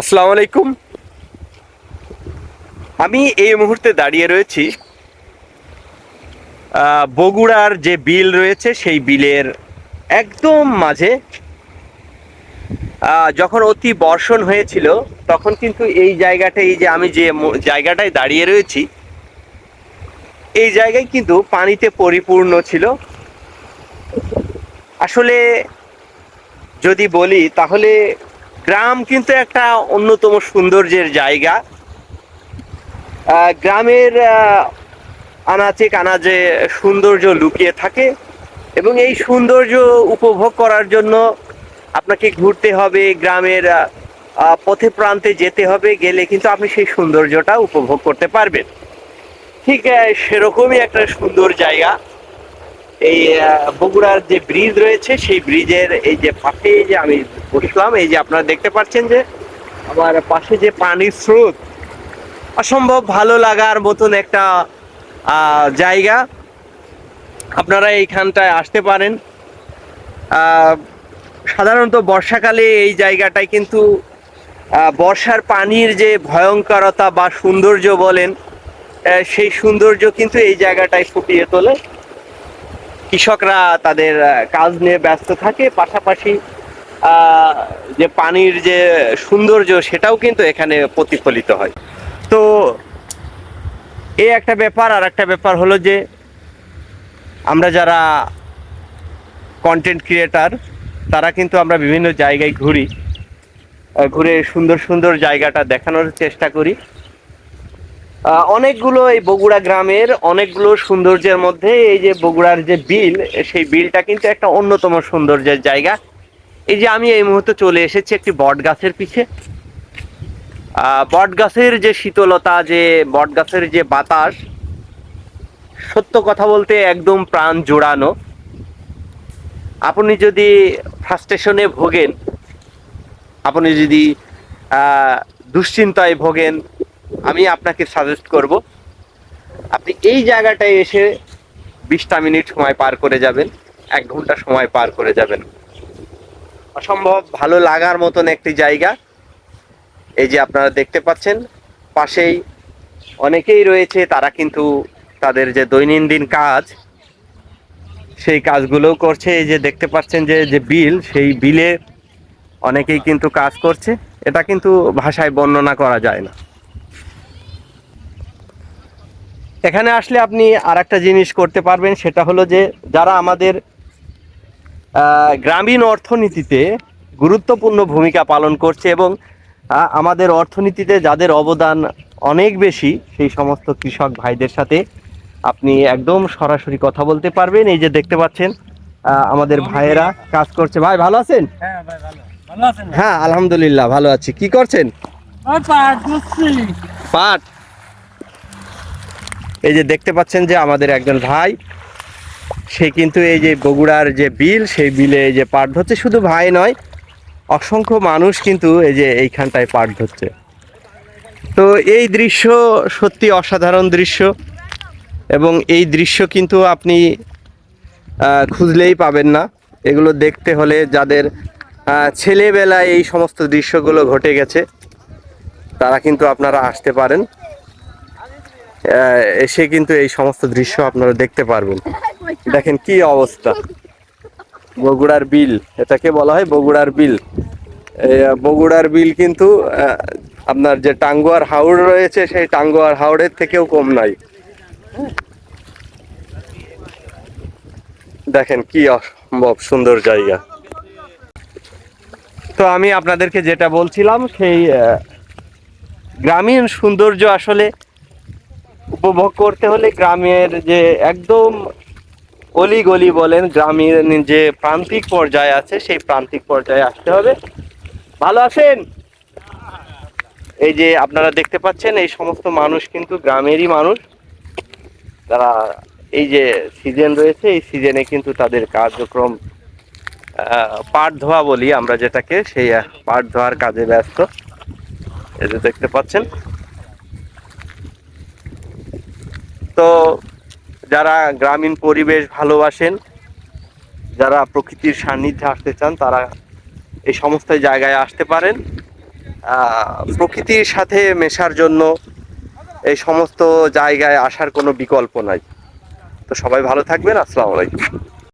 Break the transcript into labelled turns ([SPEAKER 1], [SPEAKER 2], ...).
[SPEAKER 1] আসসালামু আলাইকুম। আমি এই মুহূর্তে দাঁড়িয়ে রয়েছি বগুড়ার যে বিল রয়েছে সেই বিলের একদম মাঝে। যখন অতি বর্ষণ হয়েছিল, তখন কিন্তু এই জায়গাটা, এই যে আমি যে জায়গাটায় দাঁড়িয়ে রয়েছি, এই জায়গায় কিন্তু পানিতে পরিপূর্ণ ছিল। আসলে যদি বলি, তাহলে গ্রাম কিন্তু একটা অন্যতম সৌন্দর্যের জায়গা। গ্রামের আনাচে কানাচে সৌন্দর্য লুকিয়ে থাকে এবং এই সৌন্দর্য উপভোগ করার জন্য আপনাকে ঘুরতে হবে, গ্রামের পথে প্রান্তে যেতে হবে, গেলে কিন্তু আপনি সেই সৌন্দর্যটা উপভোগ করতে পারবেন। ঠিক সেরকমই একটা সুন্দর জায়গা। এই বগুড়ার যে ব্রিজ রয়েছে, সেই ব্রিজের এই যে পাশে যে আমি বসলাম, এই যে আপনারা দেখতে পাচ্ছেন যে আমার পাশে যে পানির স্রোত, অসম্ভব ভালো লাগার মতন একটা জায়গা। আপনারা এইখানটায় আসতে পারেন। সাধারণত বর্ষাকালে এই জায়গাটায় কিন্তু বর্ষার পানির যে ভয়ঙ্করতা বা সৌন্দর্য বলেন সেই সৌন্দর্য কিন্তু এই জায়গাটায় ফুটিয়ে তোলে। কৃষকরা তাদের কাজ নিয়ে ব্যস্ত থাকে, পাশাপাশি যে পানির যে সৌন্দর্য, সেটাও কিন্তু এখানে প্রতিফলিত হয়। তো এই একটা ব্যাপার, আর একটা ব্যাপার হলো যে, আমরা যারা কন্টেন্ট ক্রিয়েটার তারা কিন্তু আমরা বিভিন্ন জায়গায় ঘুরি ঘুরে সুন্দর সুন্দর জায়গাটা দেখানোর চেষ্টা করি। অনেকগুলো এই বগুড়া গ্রামের অনেকগুলো সৌন্দর্যের মধ্যে এই যে বগুড়ার যে বিল, সেই বিলটা কিন্তু একটা অন্যতম সৌন্দর্যের জায়গা। এই যে আমি এই মুহূর্তে চলে এসেছি একটি বট গাছের পিছে। বট গাছের যে শীতলতা, যে বট গাছের যে বাতাস, সত্য কথা বলতে একদম প্রাণ জোড়ানো। আপনি যদি ফ্রাস্ট্রেশনে ভোগেন, আপনি যদি দুশ্চিন্তায় ভোগেন, আমি আপনাকে সাজেস্ট করব, আপনি এই জায়গাটায় এসে বিশটা মিনিট সময় পার করে যাবেন, এক ঘণ্টা সময় পার করে যাবেন। অসম্ভব ভালো লাগার মতন একটি জায়গা। এই যে আপনারা দেখতে পাচ্ছেন, পাশেই অনেকেই রয়েছে, তারা কিন্তু তাদের যে দৈনন্দিন কাজ, সেই কাজগুলোও করছে। এই যে দেখতে পাচ্ছেন যে যে বিল, সেই বিলে অনেকেই কিন্তু কাজ করছে। এটা কিন্তু ভাষায় বর্ণনা করা যায় না। এখানে আসলে আপনি আর জিনিস করতে পারবেন, সেটা হলো যে, যারা আমাদের গ্রামীণ অর্থনীতিতে গুরুত্বপূর্ণ ভূমিকা পালন করছে এবং আমাদের অর্থনীতিতে যাদের অবদান অনেক বেশি সেই সমস্ত কৃষক ভাইদের সাথে আপনি একদম সরাসরি কথা বলতে পারবেন। এই যে দেখতে পাচ্ছেন আমাদের ভাইয়েরা কাজ করছে। ভাই ভালো আছেন?
[SPEAKER 2] হ্যাঁ?
[SPEAKER 1] হ্যাঁ আলহামদুলিল্লাহ ভালো আছি। কি করছেন?
[SPEAKER 2] পাট?
[SPEAKER 1] এই যে দেখতে পাচ্ছেন যে আমাদের একজন ভাই সে কিন্তু এই যে বগুড়ার যে বিল, সেই বিলে এই যে পাট ধরছে, শুধু ভাই নয়, অসংখ্য মানুষ কিন্তু এই যে এইখানটায় পাট ধরছে। তো এই দৃশ্য সত্যি অসাধারণ দৃশ্য, এবং এই দৃশ্য কিন্তু আপনি খুঁজলেই পাবেন না। এগুলো দেখতে হলে যাদের ছেলেবেলায় এই সমস্ত দৃশ্যগুলো ঘটে গেছে, তারা কিন্তু আপনারা আসতে পারেন। এসে কিন্তু এই সমস্ত দৃশ্য আপনারা দেখতে পারবেন। দেখেন কি অবস্থা। বগুড়ার বিল, এটাকে বলা হয় বগুড়ার বিল। বগুড়ার বিল কিন্তু আপনার যে টাঙ্গুয়ার হাওড় রয়েছে, সেই টাঙ্গুয়ার হাওড়ের থেকেও কম নাই। দেখেন কি অসম্ভব সুন্দর জায়গা। তো আমি আপনাদেরকে যেটা বলছিলাম, সেই গ্রামীণ সৌন্দর্য আসলে উপভোগ করতে হলে গ্রামের যে একদম অলি গলি বলেন, গ্রামের যে প্রান্তিক পর্যায়ে আছে, সেই প্রান্তিক পর্যায়ে আসতে হবে। ভালো আছেন? এই যে আপনারা দেখতে পাচ্ছেন, এই সমস্ত মানুষ কিন্তু গ্রামেরই মানুষ। তারা এই যে সিজন রয়েছে, এই সিজনে কিন্তু তাদের কার্যক্রম পাট ধোয়া বলি আমরা যেটাকে, সেই পাট ধোয়ার কাজে ব্যস্ত। এই যে দেখতে পাচ্ছেন তো যারা গ্রামীণ পরিবেশ ভালোবাসেন, যারা প্রকৃতির সান্নিধ্যে আসতে চান, তারা এই সমস্ত জায়গায় আসতে পারেন। প্রকৃতির সাথে মেশার জন্য এই সমস্ত জায়গায় আসার কোনো বিকল্প নাই। তো সবাই ভালো থাকবেন। আসসালামু আলাইকুম।